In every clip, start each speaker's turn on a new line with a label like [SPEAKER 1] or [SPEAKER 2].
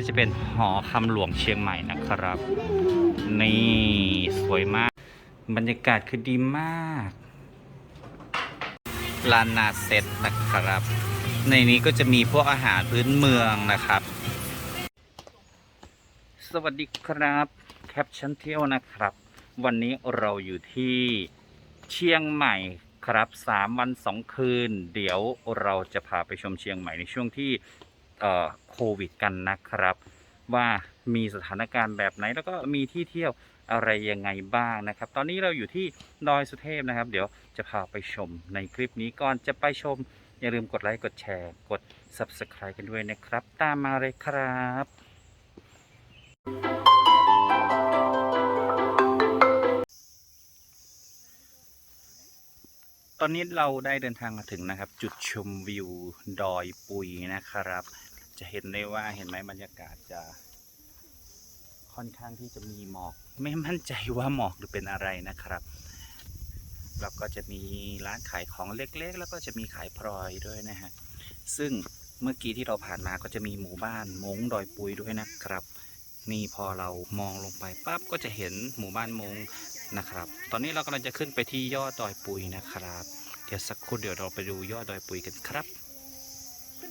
[SPEAKER 1] ก็จะเป็นหอคำหลวงเชียงใหม่นะครับ นี่สวยมาก บรรยากาศคือดีมากลานนาเซตนะครับ ในนี้ก็จะมีพวกอาหารพื้นเมืองนะครับ สวัสดีครับแคปชั่นเที่ยวนะครับ วันนี้เราอยู่ที่เชียงใหม่ครับสามวันสองคืน เดี๋ยวเราจะพาไปชมเชียงใหม่ในช่วงที่ โควิดกันนะครับ ว่ามีสถานการณ์แบบไหนแล้วก็มีที่เที่ยวอะไรยังไงบ้างนะครับ ตอนนี้เราอยู่ที่ดอยสุเทพนะครับ เดี๋ยวจะพาไปชมในคลิปนี้ก่อนจะไปชม อย่าลืมกดไลค์กดแชร์กด Subscribe กันด้วยนะครับ ตามมาเลยครับตอนนี้เราได้เดินทางมาถึงนะครับ จุดชมวิวดอยปุยนะครับ จะเห็นได้ว่าเห็นไหมบรรยากาศจะ ค่อนข้างที่จะมีหมอก ไม่มั่นใจว่าหมอกหรือเป็นอะไรนะครับแล้วก็จะมีร้านขายของเล็กๆ แล้วก็จะมีขายพลอยด้วยนะฮะ ซึ่งเมื่อกี้ที่เราผ่านมาก็จะมีหมู่บ้านมงดอยปุยด้วยนะครับ นี่พอเรามองลงไปปั๊บก็จะเห็นหมู่บ้านมงนะครับ ตอนนี้เรากำลังจะขึ้นไปที่ยอดดอยปุยนะครับ เดี๋ยวสักครู่เดี๋ยวเราไปดูยอดดอยปุยกันครับ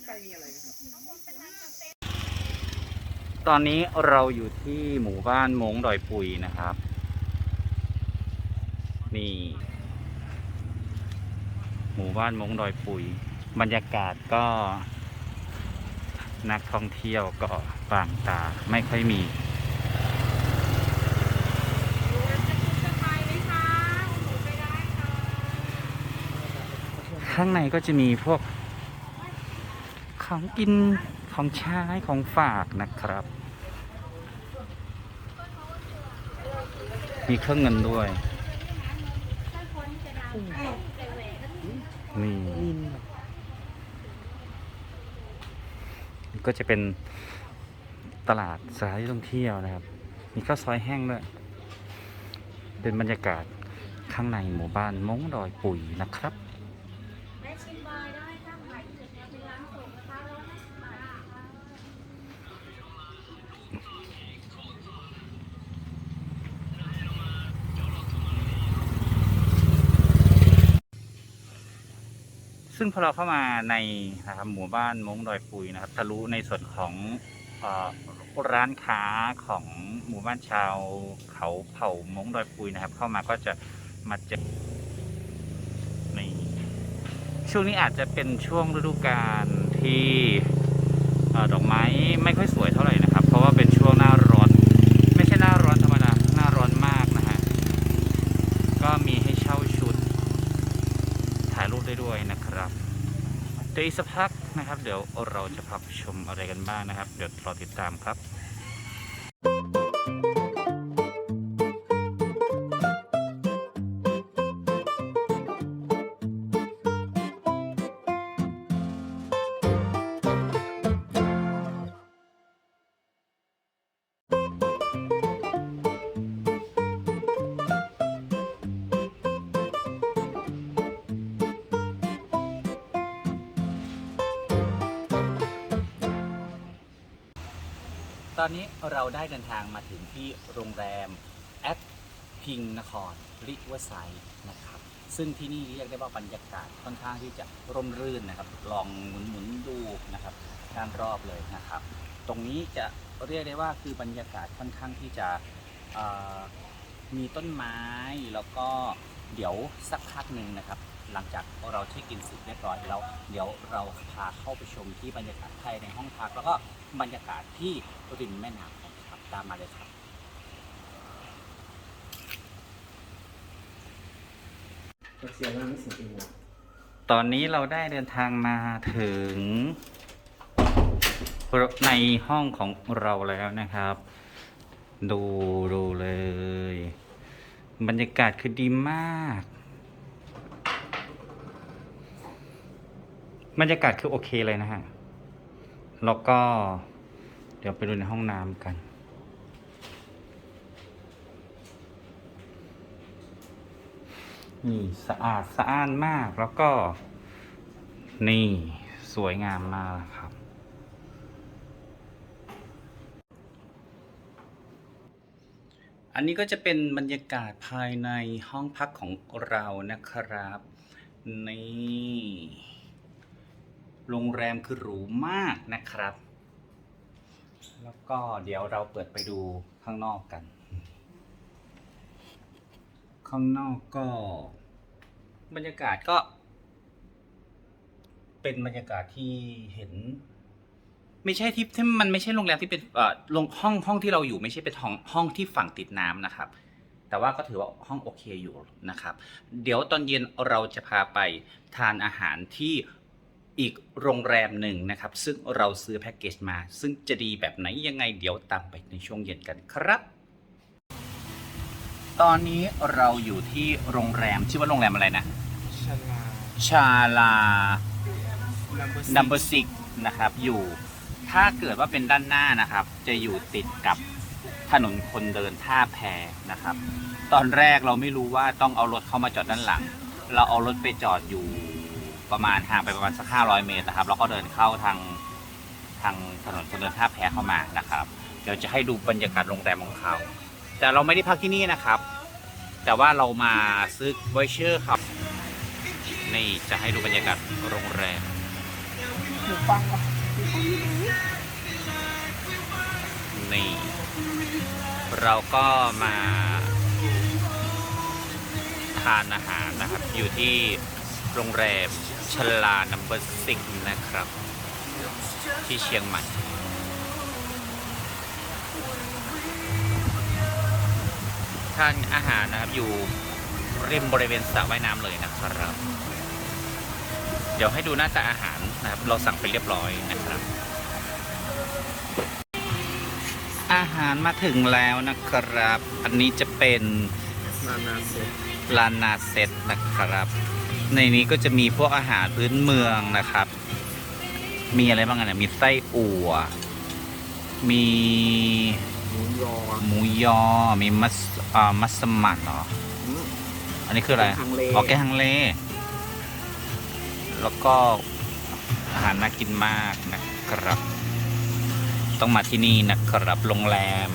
[SPEAKER 2] ขึ้นไปมีอะไรนะครับ
[SPEAKER 1] ตอนนี้เราอยู่ที่หมู่บ้านมงดอยปุยนะครับ นี่ หมู่บ้านมงดอยปุย บรรยากาศก็ นักท่องเที่ยวก็บางตาไม่ค่อยมีข้างในก็จะมีพวก ของกินของใช้ของฝากนะครับ มีเครื่องเงินด้วย นี่ก็จะเป็นตลาดสานที่ท่องเที่ยวนะครับ มีข้าวซอยแห้งด้วย เป็นบรรยากาศข้างในหมู่บ้านมงดอยปุ๋ยนะครับ
[SPEAKER 3] แม่ชิมบอยได้ค่ะขายจุดเนี่ยเป็นร้านส่งนะคะร้อยห้าสิบบาทค่ะ
[SPEAKER 1] ซึ่งพอเราเข้ามาในนะครับหมู่บ้านมงดอยปุยนะครับทะลุในส่วนของร้านค้าของหมู่บ้านชาวเขาเผ่ามงดอยปุยนะครับ เข้ามาก็จะมาเจอในช่วงนี้อาจจะเป็นช่วงฤดูกาลที่เอ่อดอกไม้ไม่ค่อยสวยเท่าไหร่นะครับ เพราะว่าเป็นช่วงหน้าร้อน ไม่ใช่หน้าร้อนธรรมดาหน้าร้อนมากนะฮะก็มีให้เช่าชุด ถ่ายรูปได้ด้วยนะครับเดี๋ยวอีกสักพักนะครับ เดี๋ยวเราจะพักชมอะไรกันบ้างนะครับ เดี๋ยวรอติดตามครับ ตอนนี้เราได้เดินทางมาถึงที่โรงแรมแอดพิงนครริเวอร์ไซด์นะครับ ซึ่งที่นี่เรียกได้ว่าบรรยากาศค่อนข้างที่จะร่มรื่นนะครับ ลองหมุนหมุนๆดูนะครับด้านรอบเลยนะครับ ตรงนี้จะเรียกได้ว่าคือบรรยากาศค่อนข้างที่จะมีต้นไม้แล้วก็เดี๋ยวสักพักหนึ่งนะครับ หลังจากเราเช็คอินเสร็จเรียบร้อยแล้ว เดี๋ยวเราพาเข้าไปชมที่บรรยากาศภายในห้องพัก แล้วก็บรรยากาศที่ริมแม่น้ำกันครับตามมาเลยครับ
[SPEAKER 2] เสียงมันไม่สียงเองนะ
[SPEAKER 1] ตอนนี้เราได้เดินทางมาถึง ในห้องของเราแล้วนะครับ ดูดูเลย บรรยากาศคือดีมาก บรรยากาศคือโอเคเลยนะฮะ แล้วก็ เดี๋ยวไปดูในห้องน้ำกัน นี่สะอาดสะอ้านมาก แล้วก็ นี่สวยงามมากครับ อันนี้ก็จะเป็นบรรยากาศภายในห้องพักของเรานะครับ นี่ โรงแรมคือหรูมากนะครับ แล้วก็เดี๋ยวเราเปิดไปดูข้างนอกกัน ข้างนอกก็ บรรยากาศก็ เป็นบรรยากาศที่เห็น ไม่ใช่ที่ที่มันไม่ใช่โรงแรมที่เป็นเอ่อโรงห้องห้องที่เราอยู่ไม่ใช่เป็นห้องห้องที่ฝั่งติดน้ำนะครับ แต่ว่าก็ถือว่าห้องโอเคอยู่นะครับ เดี๋ยวตอนเย็นเราจะพาไปทานอาหารที่ อีกโรงแรมหนึ่งนะครับ ซึ่งเราซื้อแพ็กเกจมา ซึ่งจะดีแบบไหนยังไงเดี๋ยวตามไปในช่วงเย็นกันครับ ตอนนี้เราอยู่ที่โรงแรมชื่อว่าโรงแรมอะไรนะ
[SPEAKER 2] ชลา
[SPEAKER 1] ชาลา
[SPEAKER 2] number
[SPEAKER 1] นัมเบอร์ซิกนะครับอยู่ถ้าเกิดว่าเป็นด้านหน้านะครับ จะอยู่ติดกับถนนคนเดินท่าแพนะครับ ตอนแรกเราไม่รู้ว่าต้องเอารถเข้ามาจอดด้านหลัง เราเอารถไปจอดอยู่ ประมาณห่างไปประมาณสักห้าร้อยเมตรนะครับ แล้วก็เดินเข้าทางทางถนนคนเดินท่าแพเข้ามานะครับ เดี๋ยวจะให้ดูบรรยากาศโรงแรมของเขา แต่เราไม่ได้พักที่นี่นะครับ แต่ว่าเรามาซื้อไวเชอร์ครับ นี่จะให้ดูบรรยากาศโรงแรม
[SPEAKER 2] หูฟัง
[SPEAKER 1] นี่ เราก็มาทานอาหารนะครับ อยู่ที่โรงแรม ชลานัมเบอร์ซิกนะครับ ที่เชียงใหม่ทานอาหารนะครับอยู่ริมบริเวณสระว่ายน้ำเลยนะครับ เดี๋ยวให้ดูหน้าตาอาหารนะครับ เราสั่งไปเรียบร้อยนะครับ อาหารมาถึงแล้วนะครับ อันนี้จะเป็น
[SPEAKER 2] นานาเซ็ต
[SPEAKER 1] ลานนาเซตนะครับ ในนี้ก็จะมีพวกอาหารพื้นเมืองนะครับ มีอะไรบ้างอะเนี่ยมีไส้อั่ว มี
[SPEAKER 2] หมูยอ
[SPEAKER 1] หมูยอ มีมัสอ่ามัสมั่นเหรอ
[SPEAKER 2] อืม
[SPEAKER 1] อันนี้คืออะไร
[SPEAKER 2] แกงฮังเล
[SPEAKER 1] อ๋อแกงฮังเล แล้วก็อาหารน่ากินมากนะครับ ต้องมาที่นี่นะครับ โรงแรม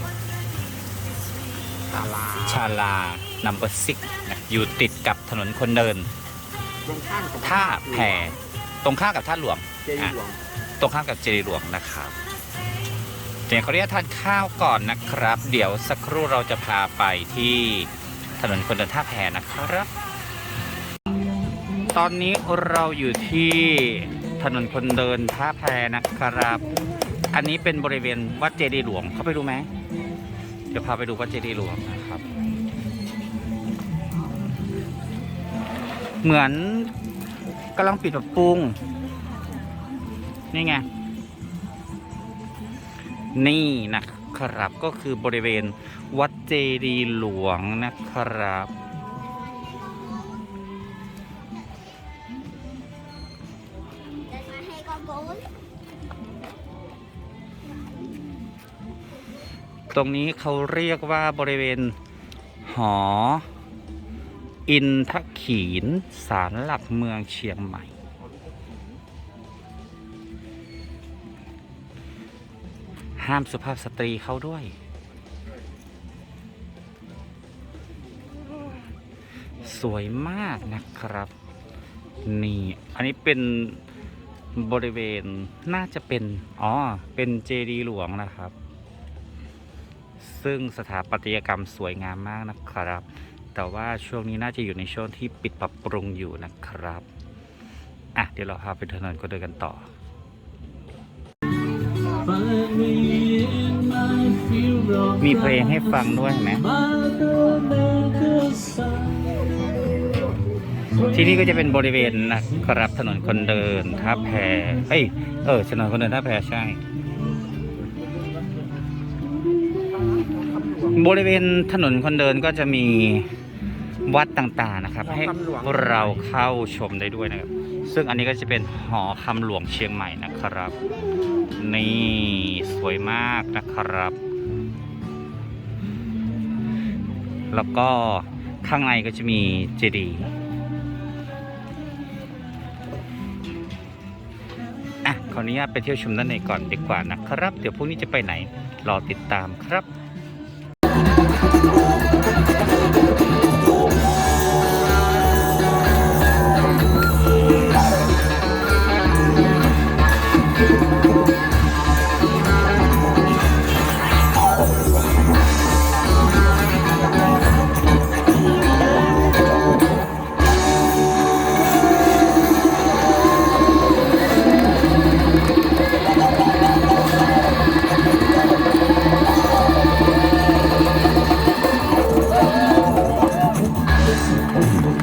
[SPEAKER 2] ชาลา
[SPEAKER 1] ชาลา นัมเบอร์ซิกนะอยู่ติดกับถนนคนเดิน
[SPEAKER 2] ตรงข้ามกับ
[SPEAKER 1] ท่าแพตรงข้ามกับท่าหลวง
[SPEAKER 2] เจดีย์หลวง
[SPEAKER 1] ตรงข้ามกับเจดีย์หลวงนะครับเดี๋ยวขออนุญาตทานข้าวก่อนนะครับ เดี๋ยวสักครู่เราจะพาไปที่ถนนคนเดินท่าแพนะครับ ตอนนี้เราอยู่ที่ถนนคนเดินท่าแพนะครับ อันนี้เป็นบริเวณวัดเจดีย์หลวงเข้าไปดูไหมเดี๋ยวพาไปดูวัดเจดีย์หลวงนะครับ เหมือนกำลังปิดปรับปรุง นี่ไง นี่นะครับก็คือบริเวณวัดเจดีหลวงนะครับ ตรงนี้เขาเรียกว่าบริเวณหอ อินท ขีนศาลหลักเมืองเชียงใหม่ ห้ามสุภาพสตรีเข้าด้วย สวยมากนะครับ นี่ อันนี้เป็นบริเวณน่าจะเป็น อ๋อ เป็นเจดีย์หลวงนะครับ ซึ่งสถาปัตยกรรมสวยงามมากนะครับ แต่ว่าช่วงนี้น่าจะอยู่ในช่วงที่ปิดปรับปรุงอยู่นะครับ อะ เดี๋ยวเราพาไปถนนก็เดินกันต่อ มีเพลงให้ฟังด้วยเห็นไหมที่นี่ก็จะเป็นบริเวณนะครับถนนคนเดินท่าแพเฮ้ย เออ ถนนคนเดินท่าแพใช่ บริเวณถนนคนเดินก็จะมี วัดต่างๆนะครับ ให้เราเข้าชมได้ด้วยนะครับ ซึ่งอันนี้ก็จะเป็นหอคำหลวงเชียงใหม่นะครับ นี่สวยมากนะครับ แล้วก็ข้างในก็จะมีเจดีย์อะขออนุญาตไปเที่ยวชมด้านในก่อนดีกว่านะครับ เดี๋ยวพรุ่งนี้จะไปไหน รอติดตามครับ